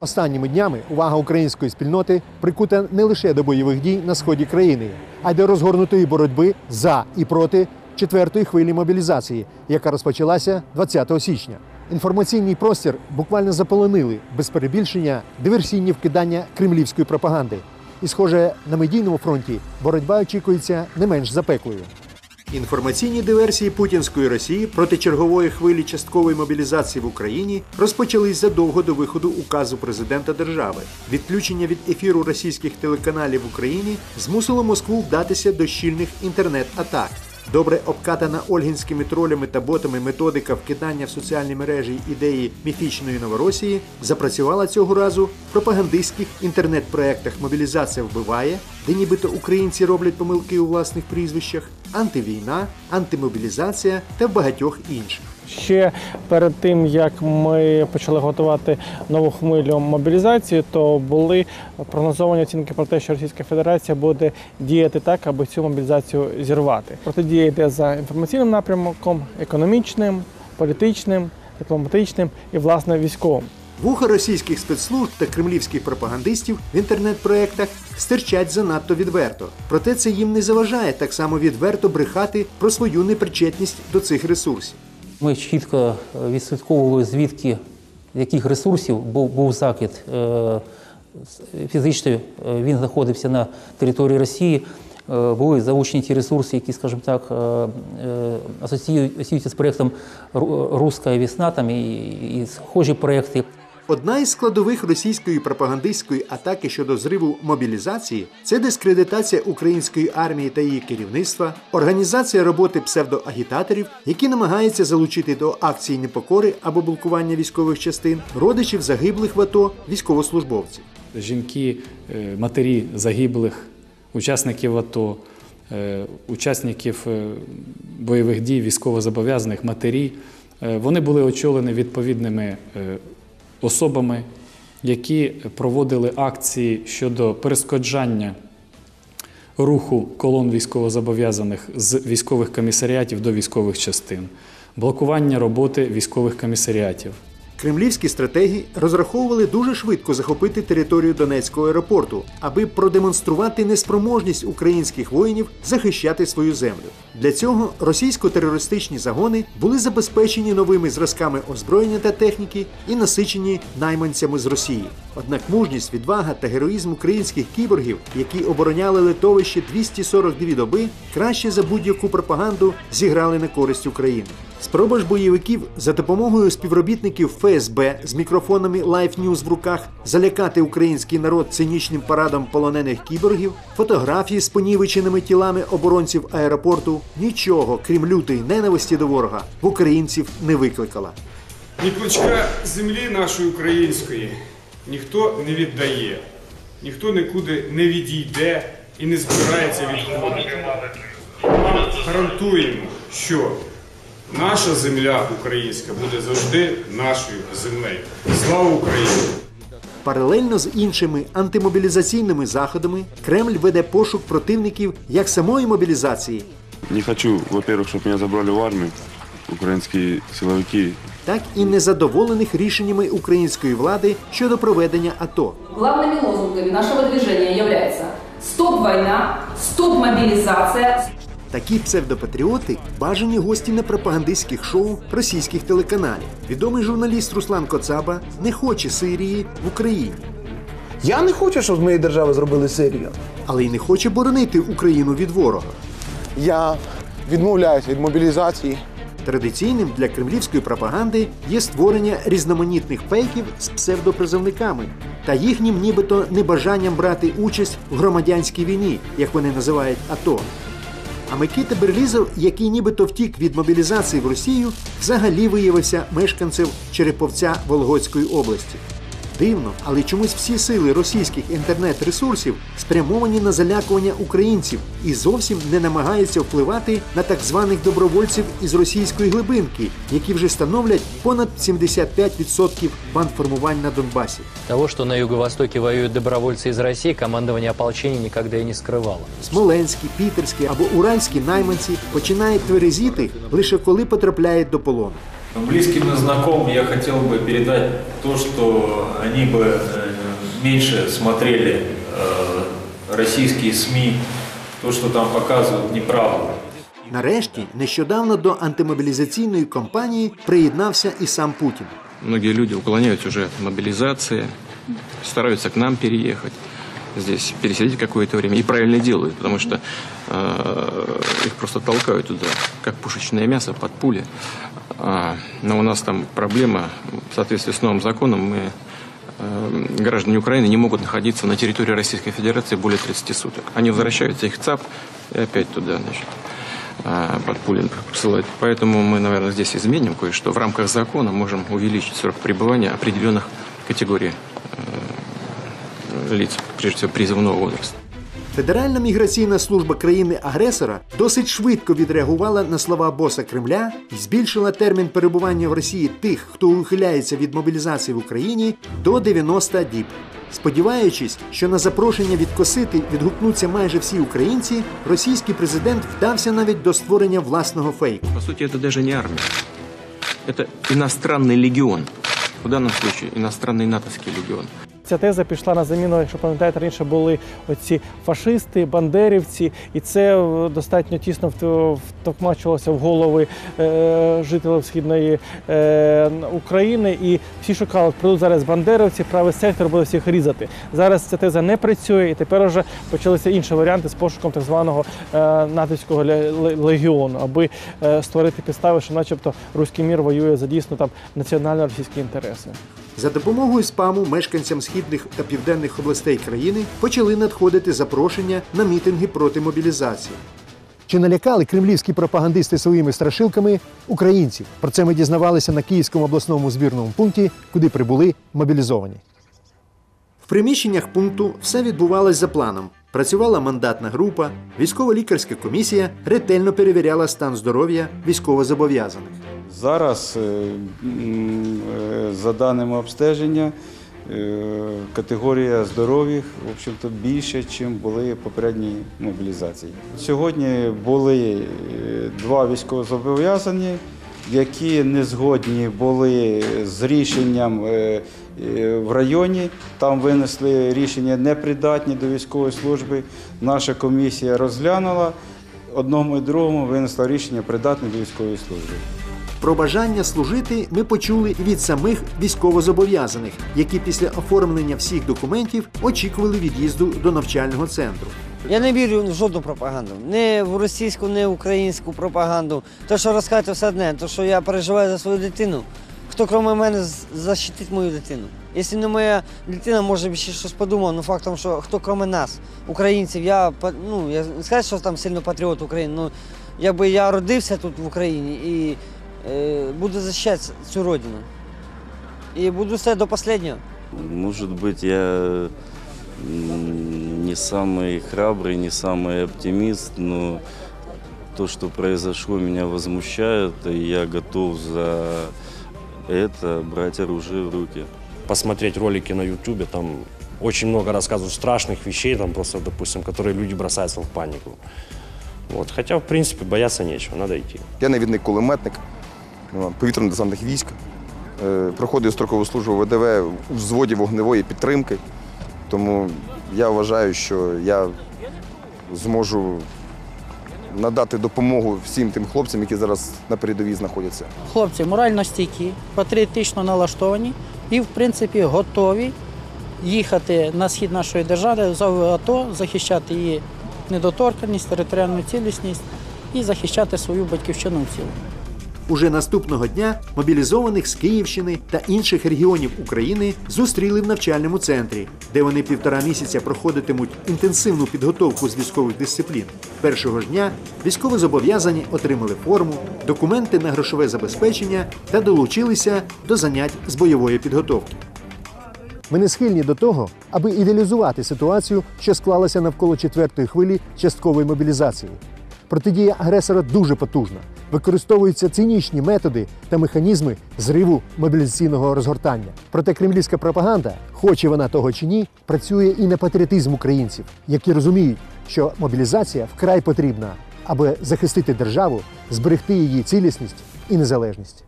Останніми днями увага української спільноти прикута не лише до бойових дій на сході країни, а й до розгорнутої боротьби за і проти четвертої хвилі мобілізації, яка розпочалася 20 січня. Інформаційний простір буквально заполонили без перебільшення диверсійні вкидання кремлівської пропаганди. І, схоже, на медійному фронті боротьба очікується не менш запеклою. Інформаційні диверсії путінської Росії проти чергової хвилі часткової мобілізації в Україні розпочались задовго до виходу указу президента держави. Відключення від ефіру російських телеканалів в Україні змусило Москву вдатися до щільних інтернет-атак. Добре обкатана ольгінськими тролями та ботами методика вкидання в соціальні мережі ідеї міфічної Новоросії запрацювала цього разу в пропагандистських інтернет-проектах Мобілізація вбиває, де нібито українці роблять помилки у власних прізвищах, антивійна, антимобілізація та багатьох інших. Ще перед тим як ми почали готувати нову хвилю мобілізації, то були прогнозовані оцінки про те, що Російська Федерація буде діяти так, аби цю мобілізацію зірвати. Протидія йде за інформаційним напрямком, економічним, політичним, дипломатичним і власне військовим. Вуха російських спецслужб та кремлівських пропагандистів в інтернет-проектах стирчать занадто відверто. Проте це їм не заважає так само відверто брехати про свою непричетність до цих ресурсів. Ми чітко е, відслідковували, звідки яких ресурсів був, був закид. Е, Фізично е, він знаходився на території Росії. Були залучені ті ресурси, які, скажімо так, асоціюють- асоціюються з проєктом «Ру- Руська весна там і, і схожі проєкти. Одна із складових російської пропагандистської атаки щодо зриву мобілізації це дискредитація української армії та її керівництва, організація роботи псевдоагітаторів, які намагаються залучити до акції непокори або блокування військових частин родичів загиблих в АТО військовослужбовців. жінки, е, матері загиблих, учасників АТО, е, учасників е, бойових дій, військовозобов'язаних, матері. Вони були очолені відповідними особами, які проводили акції щодо перешкоджання руху колон військовозобов'язаних з військових комісаріатів до військових частин, блокування роботи військових комісаріатів. Кремлівські стратегі розраховували дуже швидко захопити територію Донецького аеропорту, аби продемонструвати неспроможність українських воїнів захищати свою землю. Для цього російсько-терористичні загони були забезпечені новими зразками озброєння та техніки і насичені найманцями з Росії. Однак мужність, відвага та героїзм українських кіборгів, які обороняли литовище 242 доби, краще за будь-яку пропаганду зіграли на користь України. Спроба ж бойовиків за допомогою співробітників ФСБ з мікрофонами Life News в руках залякати український народ цинічним парадом полонених кіборгів, фотографії з понівеченими тілами оборонців аеропорту нічого, крім лютої ненависті до ворога, в українців не викликала. Ні клочка землі нашої української ніхто не віддає, ніхто нікуди не відійде і не збирається відходити. Гарантуємо, що наша земля українська буде завжди нашою землею. Слава Україні! Паралельно з іншими антимобілізаційними заходами Кремль веде пошук противників як самої мобілізації, Не хочу, во-первых, чтобы меня забрали в армию, украинские силовики. так і незадоволених рішеннями української влади щодо проведення АТО. Главными лозунгами нашего движения является «Стоп война», «Стоп мобилизация», Такі псевдопатріоти бажані гості на пропагандистських шоу російських телеканалів. Відомий журналіст Руслан Коцаба не хоче Сирії в Україні, Я не хочу, щоб з моєї держави зробили Сирію. але й не хоче боронити Україну від ворога. Я відмовляюся від мобілізації. Традиційним для кремлівської пропаганди є створення різноманітних фейків з псевдопризовниками та їхнім нібито небажанням брати участь в громадянській війні, як вони називають АТО. А Микита Берлізов, який нібито втік від мобілізації в Росію, взагалі виявився мешканцем Череповця Вологодської області. Дивно, але чомусь всі сили російських інтернет-ресурсів спрямовані на залякування українців і зовсім не намагаються впливати на так званих добровольців із російської глибинки, які вже становлять понад 75% бандформувань на Донбасі. Того, что на юго-востоке воюют добровольцы из России, командование ополчения никогда и не скрывало. Смоленські, пітерські або уральські найманці починають тверезіти лише коли потрапляють до полону. Близким и знакомым я хотел бы передать то, что они бы э, меньше смотрели э, российские СМИ, то, что там показывают, неправду. Нарешті, нещодавно до антимобілізаційної кампанії приєднався і сам Путін. Многие люди уклоняются уже от мобилизации, стараются к нам переехать, здесь пересидеть какое-то время. И правильно делают, потому что э, их просто толкают туда, как пушечное мясо под пули. А, но у нас там проблема, в соответствии с новым законом, мы э, граждане Украины не могут находиться на территории Российской Федерации более 30 суток. Они возвращаются, их ЦАП, и опять туда, значит, а, под пули посылать. Поэтому мы, наверное, здесь изменим кое-что. В рамках закона можем увеличить срок пребывания определенных категорий э, лиц, прежде всего призывного возраста. Федеральна міграційна служба країни-агресора досить швидко відреагувала на слова боса Кремля і збільшила термін перебування в Росії тих, хто ухиляється від мобілізації в Україні, до 90 діб. Сподіваючись, що на запрошення відкосити відгукнуться майже всі українці, російський президент вдався навіть до створення власного фейку. По сути, это даже не армия. Это иностранный легион. В данном случае иностранный натовский легион. Ця теза пішла на заміну, якщо пам'ятаєте, раніше були оці фашисти, бандерівці, і це е, достатньо тісно вт- втокмачувалося в голови е, жителів східної е, України. І всі шукали, прийдуть зараз бандерівці, правий сектор буде всіх різати. Зараз ця теза не працює, і тепер вже почалися інші варіанти з пошуком так званого е, натовського ле- ле- легіону, аби е, створити підстави, що, начебто, руський мір воює за дійсно там національно-російські інтереси. За допомогою спаму мешканцям східних та південних областей країни почали надходити запрошення на мітинги проти мобілізації. Чи налякали кремлівські пропагандисти своїми страшилками українців? Про це ми дізнавалися на Київському обласному збірному пункті, куди прибули мобілізовані. В приміщеннях пункту все відбувалось за планом. Працювала мандатна група, військово-лікарська комісія ретельно перевіряла стан здоров'я військовозобов'язаних. Зараз, е, е, за даними обстеження, е, категорія здоров'я в общем-то, більше, ніж були попередні мобілізації. Сьогодні були два військовозобов'язані, які не згодні були з рішенням в районі. Там винесли рішення непридатні до військової служби. Наша комісія розглянула. Одному і другому винесла рішення придатне до військової служби. Про бажання служити ми почули від самих військовозобов'язаних, які після оформлення всіх документів очікували від'їзду до навчального центру. Я не вірю в жодну пропаганду. Ні в російську, ні в українську пропаганду. Те, що розказуєте все одне, то, що я переживаю за свою дитину. Хто крім мене з- захистить мою дитину? Якщо не моя дитина, може б ще щось подумав, ну фактом, що хто крім нас, українців, я па- ну я не скажу, що там сильно патріот України. Ну якби я родився тут в Україні і е, буду захищати цю родину. І буду все до останнього. Может быть, я м, не самый храбрый, не самый оптимист, но то, что произошло, меня возмущает, и я готов за это брать оружие в руки. посмотреть ролики на Ютубе, там очень много рассказывают страшных вещей, там просто, допустим, которые люди бросаются в панику. Вот. Хотя, в принципе, бояться нечего, надо идти. Я навідник-кулеметник ну, повітряно-десантних військ. Е, Проходив строкову службу в ВДВ у взводі вогневої підтримки. Тому я вважаю, що я зможу надати допомогу всім тим хлопцям, які зараз на передовій знаходяться. Хлопці морально стійкі, патріотично налаштовані і, в принципі, готові їхати на схід нашої держави за АТО, захищати її недоторканність, територіальну цілісність і захищати свою батьківщину в цілому. Уже наступного дня мобілізованих з Київщини та інших регіонів України зустріли в навчальному центрі, де вони півтора місяця проходитимуть інтенсивну підготовку з військових дисциплін. Першого ж дня військовозобов'язані отримали форму, документи на грошове забезпечення та долучилися до занять з бойової підготовки. Ми не схильні до того, аби ідеалізувати ситуацію, що склалася навколо четвертої хвилі часткової мобілізації. Протидія агресора дуже потужна. Використовуються цинічні методи та механізми зриву мобілізаційного розгортання. Проте кремлівська пропаганда, хоче вона того чи ні, працює і на патріотизм українців, які розуміють, що мобілізація вкрай потрібна, аби захистити державу, зберегти її цілісність і незалежність.